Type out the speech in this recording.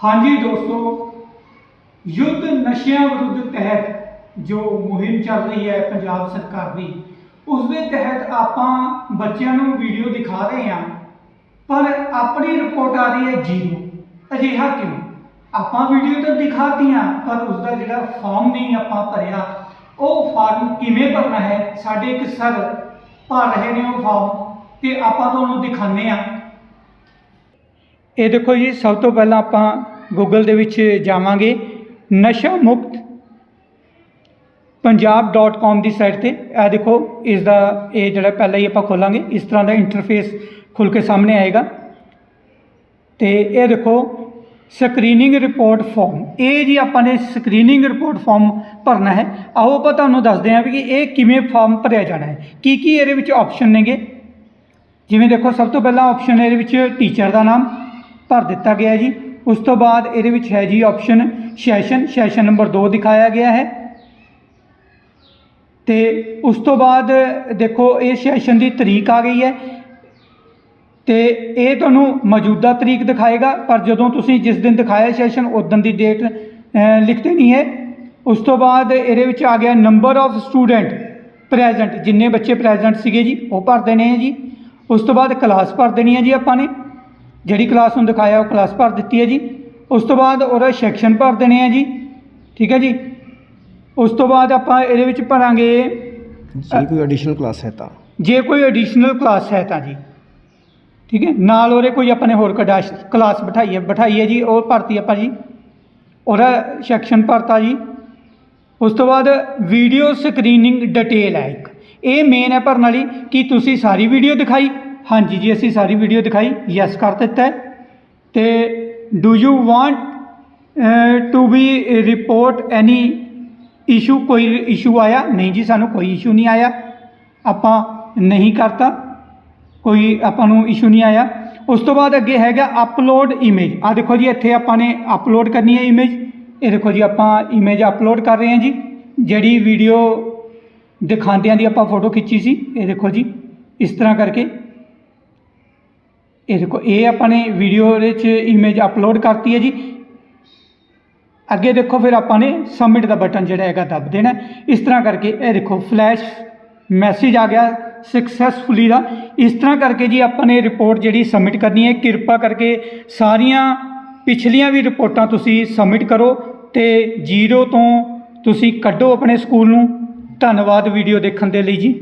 ਹਾਂਜੀ ਦੋਸਤੋ, ਯੁੱਧ ਨਸ਼ਿਆਂ ਵਿਰੁੱਧ ਤਹਿਤ ਜੋ ਮੁਹਿੰਮ ਚੱਲ ਰਹੀ ਹੈ ਪੰਜਾਬ ਸਰਕਾਰ ਦੀ, ਉਸ ਦੇ ਤਹਿਤ ਆਪਾਂ ਬੱਚਿਆਂ ਨੂੰ ਵੀਡੀਓ ਦਿਖਾ ਰਹੇ ਹਾਂ, ਪਰ ਆਪਣੀ ਰਿਪੋਰਟ ਆ ਰਹੀ ਹੈ ਜ਼ੀਰੋ। ਅਜਿਹਾ ਕਿਉਂ? ਆਪਾਂ ਵੀਡੀਓ ਤਾਂ ਦਿਖਾਤੀਆਂ, ਪਰ ਉਸ ਦਾ ਜਿਹੜਾ ਫਾਰਮ ਨਹੀਂ ਆਪਾਂ ਭਰਿਆ, ਉਹ ਫਾਰਮ ਕਿਵੇਂ ਭਰਨਾ ਹੈ, ਸਾਡੇ ਇੱਕ ਸਰ ਭਰ ਰਹੇ ਨੇ ਉਹ ਫਾਰਮ ਤੇ ਆਪਾਂ ਤੁਹਾਨੂੰ ਦਿਖਾਉਂਦੇ ਹਾਂ। ਇਹ ਦੇਖੋ ਜੀ, ਸਭ ਤੋਂ ਪਹਿਲਾਂ ਆਪਾਂ ਗੂਗਲ ਦੇ ਵਿੱਚ ਜਾਵਾਂਗੇ, ਨਸ਼ਾ ਮੁਕਤ ਪੰਜਾਬ.com ਦੀ ਸਾਈਟ ਤੇ। ਇਹ ਦੇਖੋ, ਇਸ ਦਾ ਇਹ ਜਿਹੜਾ ਪਹਿਲਾਂ ਹੀ ਆਪਾਂ ਖੋਲਾਂਗੇ, ਇਸ ਤਰ੍ਹਾਂ ਦਾ ਇੰਟਰਫੇਸ ਖੁੱਲ ਕੇ ਸਾਹਮਣੇ ਆਏਗਾ। ਤੇ ਇਹ ਦੇਖੋ ਸਕਰੀਨਿੰਗ ਰਿਪੋਰਟ ਫਾਰਮ ਇਹ ਜੀ ਆਪਾਂ ਨੇ ਸਕਰੀਨਿੰਗ ਰਿਪੋਰਟ ਫਾਰਮ ਭਰਨਾ ਹੈ। ਆਓ ਆਪਾਂ ਤੁਹਾਨੂੰ ਦੱਸਦੇ ਹਾਂ ਵੀ ਇਹ ਕਿਵੇਂ ਫਾਰਮ ਭਰਿਆ ਜਾਣਾ ਹੈ। ਕੀ ਕੀ ਇਹਦੇ ਵਿੱਚ ਆਪਸ਼ਨ ਨੇਗੇ? ਜਿਵੇਂ ਦੇਖੋ, ਸਭ ਤੋਂ ਪਹਿਲਾਂ ਆਪਸ਼ਨ ਇਹਦੇ ਵਿੱਚ ਟੀਚਰ ਦਾ ਨਾਮ। ਭਰ ਦਿੱਤਾ ਗਿਆ ਜੀ। ਉਸ ਤੋਂ ਬਾਅਦ ਇਹਦੇ ਵਿੱਚ ਹੈ ਜੀ ਆਪਸ਼ਨ ਸੈਸ਼ਨ ਸੈਸ਼ਨ ਨੰਬਰ 2 ਦਿਖਾਇਆ ਗਿਆ ਹੈ। ਤੇ ਉਸ ਤੋਂ ਬਾਅਦ ਦੇਖੋ, ਇਹ ਸੈਸ਼ਨ ਦੀ ਤਰੀਕ ਆ ਗਈ ਹੈ। ਤੇ ਇਹ ਤੁਹਾਨੂੰ ਮੌਜੂਦਾ ਤਰੀਕ ਦਿਖਾਏਗਾ, ਪਰ ਜਦੋਂ ਤੁਸੀਂ ਜਿਸ ਦਿਨ ਦਿਖਾਇਆ ਸੈਸ਼ਨ ਉਦੋਂ ਦੀ ਡੇਟ ਲਿਖ ਦੇਣੀ ਹੈ। ਉਸ ਤੋਂ ਬਾਅਦ ਇਹਦੇ ਵਿੱਚ ਆ ਗਿਆ ਨੰਬਰ ਆਫ ਸਟੂਡੈਂਟ ਪ੍ਰੈਜ਼ੈਂਟ ਜਿੰਨੇ ਬੱਚੇ ਪ੍ਰੈਜ਼ੈਂਟ ਸੀਗੇ ਜੀ, ਉਹ ਭਰ ਦੇਣੇ ਹੈ ਜੀ। ਉਸ ਤੋਂ ਬਾਅਦ ਕਲਾਸ ਭਰ ਦੇਣੀ ਹੈ ਜੀ ਆਪਾਂ ਨੇ। ਜਿਹੜੀ ਕਲਾਸ ਨੂੰ ਦਿਖਾਇਆ ਉਹ ਕਲਾਸ ਭਰ ਦਿੱਤੀ ਹੈ ਜੀ। ਉਸ ਤੋਂ ਬਾਅਦ ਉਹਦਾ ਸੈਕਸ਼ਨ ਭਰ ਦੇਣੇ ਹੈ ਜੀ। ਠੀਕ ਹੈ ਜੀ? ਉਸ ਤੋਂ ਬਾਅਦ ਆਪਾਂ ਇਹਦੇ ਵਿੱਚ ਭਰਾਂਗੇ ਜੇ ਕੋਈ ਐਡੀਸ਼ਨਲ ਕਲਾਸ ਹੈ ਤਾਂ। ਜੇ ਕੋਈ ਐਡੀਸ਼ਨਲ ਕਲਾਸ ਹੈ ਤਾਂ ਜੀ। ਠੀਕ ਹੈ? ਨਾਲ ਉਹਦੇ ਕੋਈ ਆਪਾਂ ਨੇ ਹੋਰ ਕਡਾਸ਼ ਕਲਾਸ ਬਿਠਾਈ ਹੈ ਬਿਠਾਈ ਹੈ ਜੀ ਉਹ ਭਰਤੀ ਆਪਾਂ ਜੀ। ਉਹਦਾ ਸੈਕਸ਼ਨ ਭਰਤਾ ਜੀ। ਉਸ ਤੋਂ ਬਾਅਦ ਵੀਡੀਓ ਸਕਰੀਨਿੰਗ ਡਿਟੇਲ ਹੈ ਇੱਕ। ਇਹ ਮੇਨ ਹੈ ਭਰਨ ਵਾਲੀ ਕਿ ਤੁਸੀਂ ਸਾਰੀ ਵੀਡੀਓ ਦਿਖਾਈ। ਹਾਂਜੀ ਜੀ, ਅਸੀਂ ਸਾਰੀ ਵੀਡੀਓ ਦਿਖਾਈ। ਯੈਸ ਕਰ ਦਿੱਤਾ ਹੈ। ਤੇ do you want to be report any issue ਕੋਈ ਇਸ਼ੂ ਆਇਆ? ਨਹੀਂ ਜੀ, ਸਾਨੂੰ ਕੋਈ ਇਸ਼ੂ ਨਹੀਂ ਆਇਆ। ਆਪਾਂ ਨਹੀਂ ਕਰਤਾ। ਕੋਈ ਆਪਾਂ ਨੂੰ ਇਸ਼ੂ ਨਹੀਂ ਆਇਆ। ਉਸ ਤੋਂ ਬਾਅਦ ਅੱਗੇ ਹੈਗਾ ਅਪਲੋਡ ਇਮੇਜ ਆ ਦੇਖੋ ਜੀ, ਇੱਥੇ ਆਪਾਂ ਨੇ ਅਪਲੋਡ ਕਰਨੀ ਹੈ ਇਮੇਜ ਇਹ ਦੇਖੋ ਜੀ, ਆਪਾਂ ਇਮੇਜ ਅਪਲੋਡ ਕਰ ਰਹੇ ਹਾਂ ਜੀ। ਜਿਹੜੀ ਵੀਡੀਓ ਦਿਖਾਉਂਦਿਆਂ ਦੀ ਆਪਾਂ ਫੋਟੋ ਖਿੱਚੀ ਸੀ। ਇਹ ਦੇਖੋ ਜੀ, ਇਸ ਤਰ੍ਹਾਂ ਕਰਕੇ ਇਹ ਦੇਖੋ, ਇਹ ਆਪਾਂ ਨੇ ਵੀਡੀਓ ਦੇ ਵਿੱਚ ਇਮੇਜ ਅਪਲੋਡ ਕਰਤੀ ਹੈ ਜੀ। ਅੱਗੇ ਦੇਖੋ, ਫਿਰ ਆਪਾਂ ਨੇ ਸਬਮਿਟ ਦਾ ਬਟਨ ਜਿਹੜਾ ਹੈਗਾ ਦੱਬ ਦੇਣਾ ਇਸ ਤਰ੍ਹਾਂ ਕਰਕੇ ਇਹ ਦੇਖੋ ਫਲੈਸ਼ ਮੈਸੇਜ ਆ ਗਿਆ ਸਕਸੈਸਫੁਲੀ ਦਾ। ਇਸ ਤਰ੍ਹਾਂ ਕਰਕੇ ਜੀ ਆਪਾਂ ਨੇ ਰਿਪੋਰਟ ਜਿਹੜੀ ਸਬਮਿਟ ਕਰਨੀ ਹੈ, ਕਿਰਪਾ ਕਰਕੇ ਸਾਰੀਆਂ ਪਿਛਲੀਆਂ ਵੀ ਰਿਪੋਰਟਾਂ ਤੁਸੀਂ ਸਬਮਿਟ ਕਰੋ ਤੇ ਜ਼ੀਰੋ ਤੋਂ ਤੁਸੀਂ ਕੱਢੋ ਆਪਣੇ ਸਕੂਲ ਨੂੰ। ਧੰਨਵਾਦ ਵੀਡੀਓ ਦੇਖਣ ਦੇ ਲਈ ਜੀ।